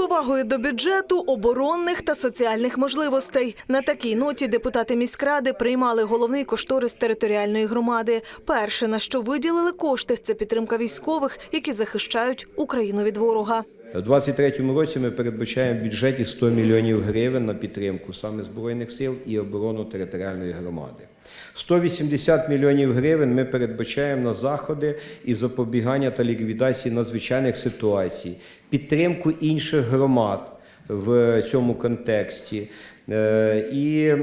повагою до бюджету, оборонних та соціальних можливостей. На такій ноті депутати міськради приймали головний кошторис територіальної громади. Перше, на що виділили кошти, це підтримка військових, які захищають Україну від ворога. У 2023 році ми передбачаємо в бюджеті 100 мільйонів гривень на підтримку саме Збройних сил і оборону територіальної громади. 180 мільйонів гривень ми передбачаємо на заходи і запобігання та ліквідації надзвичайних ситуацій, підтримку інших громад в цьому контексті. Е, І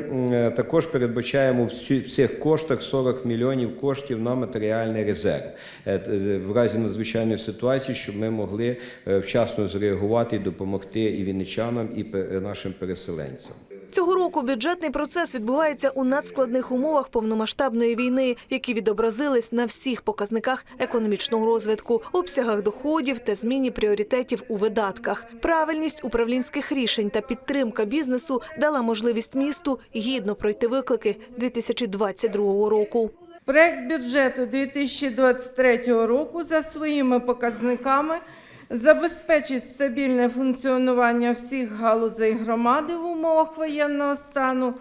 також передбачаємо в цих коштах 40 мільйонів коштів на матеріальний резерв Е, е, в разі надзвичайної ситуації, щоб ми могли е, вчасно зреагувати і допомогти і вінничанам, і нашим переселенцям. Цього року бюджетний процес відбувається у надскладних умовах повномасштабної війни, які відобразились на всіх показниках економічного розвитку, обсягах доходів та зміні пріоритетів у видатках. Правильність управлінських рішень та підтримка бізнесу дала можливість місту гідно пройти виклики 2022 року. Проект бюджету 2023 року за своїми показниками забезпечить стабільне функціонування всіх галузей громади в умовах воєнного стану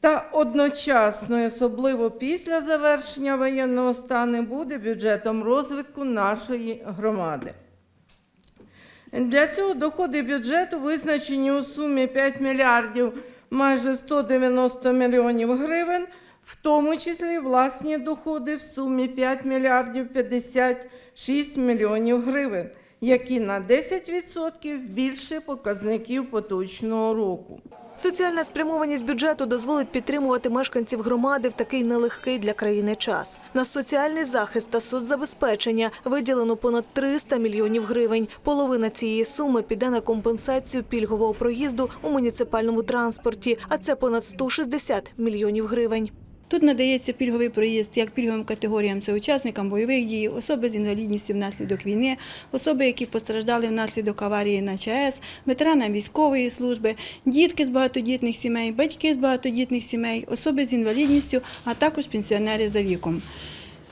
та одночасно, особливо після завершення воєнного стану, буде бюджетом розвитку нашої громади. Для цього доходи бюджету визначені у сумі 5 мільярдів майже 190 мільйонів гривень, в тому числі власні доходи в сумі 5 мільярдів 56 мільйонів гривень, які на 10% більше показників поточного року. Соціальна спрямованість бюджету дозволить підтримувати мешканців громади в такий нелегкий для країни час. На соціальний захист та соцзабезпечення виділено понад 300 мільйонів гривень. Половина цієї суми піде на компенсацію пільгового проїзду у муніципальному транспорті, а це понад 160 мільйонів гривень. Тут надається пільговий проїзд як пільговим категоріям це учасникам бойових дій, особи з інвалідністю внаслідок війни, особи, які постраждали внаслідок аварії на ЧАЕС, ветеранам військової служби, дітки з багатодітних сімей, батьки з багатодітних сімей, особи з інвалідністю, а також пенсіонери за віком.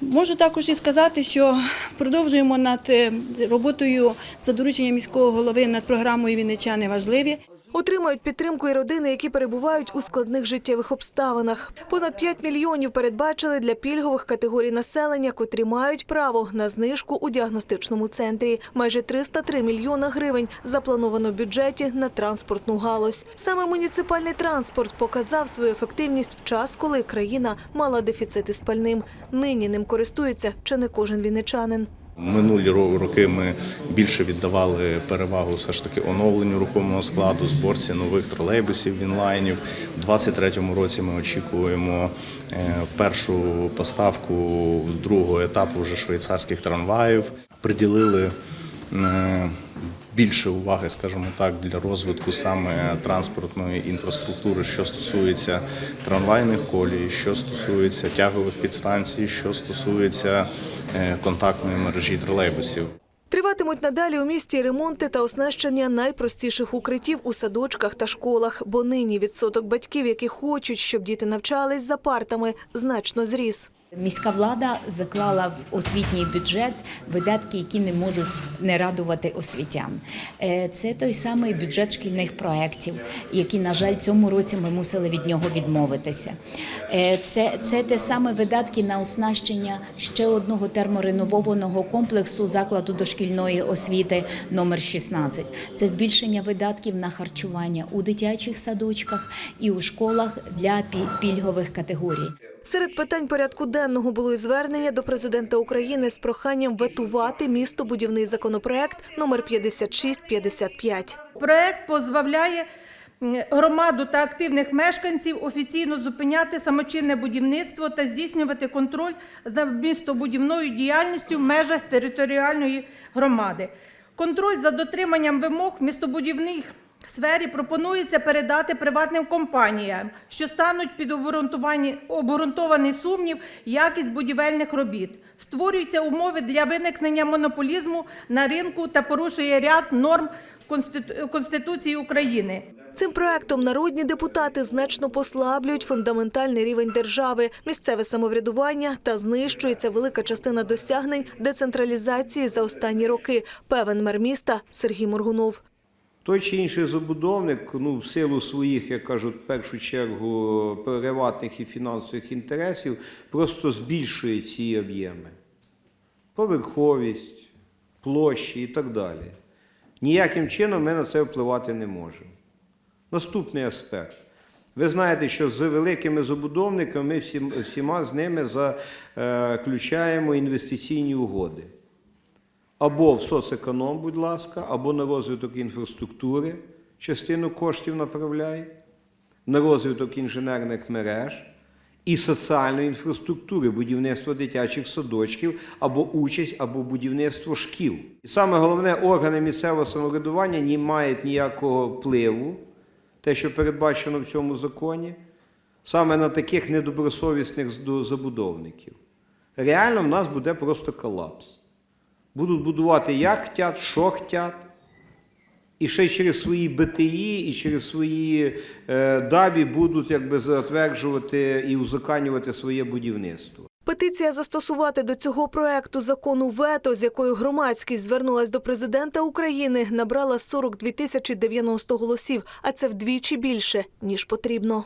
Можу також і сказати, що продовжуємо над е, роботою за дорученням міського голови над програмою Вінничани важливі. Отримають підтримку і родини, які перебувають у складних життєвих обставинах. Понад 5 мільйонів передбачили для пільгових категорій населення, котрі мають право на знижку у діагностичному центрі. Майже 303 мільйона гривень заплановано в бюджеті на транспортну галузь. Саме муніципальний транспорт показав свою ефективність в час, коли країна мала дефіцити з пальним. Нині ним користується чи не кожен вінничанин. Минулі роки ми більше віддавали перевагу все ж таки оновленню рухомого складу, зборці нових тролейбусів, вінлайнів. У 2023 році ми очікуємо е, першу поставку другого етапу вже швейцарських трамваїв. Приділили е, більше уваги, скажімо так, для розвитку саме транспортної інфраструктури, що стосується трамвайних колій, що стосується тягових підстанцій, що стосується е, контактної мережі тролейбусів. Триватимуть надалі у місті ремонти та оснащення найпростіших укриттів у садочках та школах, бо нині відсоток батьків, які хочуть, щоб діти навчались за партами, значно зріс. Міська влада заклала в освітній бюджет видатки, які не можуть не радувати освітян. Е, Це той самий бюджет шкільних проєктів, який, на жаль, цьому році ми мусили від нього відмовитися. Е, Це, це те саме видатки на оснащення ще одного термореновованого комплексу закладу дошкільної освіти номер 16. Це збільшення видатків на харчування у дитячих садочках і у школах для пі- пільгових категорій. Серед питань порядку денного було і звернення до президента України з проханням ветувати містобудівний законопроект номер 5655. Проект позбавляє громаду та активних мешканців офіційно зупиняти самочинне будівництво та здійснювати контроль за містобудівною діяльністю в межах територіальної громади. Контроль за дотриманням вимог містобудівних сфері пропонується передати приватним компаніям, що стануть під обґрунтований сумнів якість будівельних робіт. Створюються умови для виникнення монополізму на ринку та порушує ряд норм Конституції України. Цим проектом народні депутати значно послаблюють фундаментальний рівень держави, місцеве самоврядування та знищується велика частина досягнень децентралізації за останні роки. Певен мер міста Сергій Моргунов. Той чи інший забудовник, ну, в силу своїх, як кажуть, в першу чергу приватних і фінансових інтересів, просто збільшує ці об'єми. Поверховість, площі і так далі. Ніяким чином ми на це впливати не можемо. Наступний аспект. Ви знаєте, що з великими забудовниками ми всі, всіма з ними заключаємо інвестиційні угоди. Або в соцеконом, будь ласка, або на розвиток інфраструктури частину коштів направляє, на розвиток інженерних мереж і соціальної інфраструктури, будівництво дитячих садочків, або участь, або будівництво шкіл. І саме головне, органи місцевого самоврядування не мають ніякого впливу, те, що передбачено в цьому законі, саме на таких недобросовісних забудовників. Реально в нас буде просто колапс. Будуть будувати як хотять, що хотять. І ще через свої БТІ, і через свої е, дабі будуть якби затверджувати і узаконювати своє будівництво. Петиція застосувати до цього проекту закону вето, з якою громадськість звернулась до президента України, набрала 42 тисячі 90 голосів, а це вдвічі більше ніж потрібно.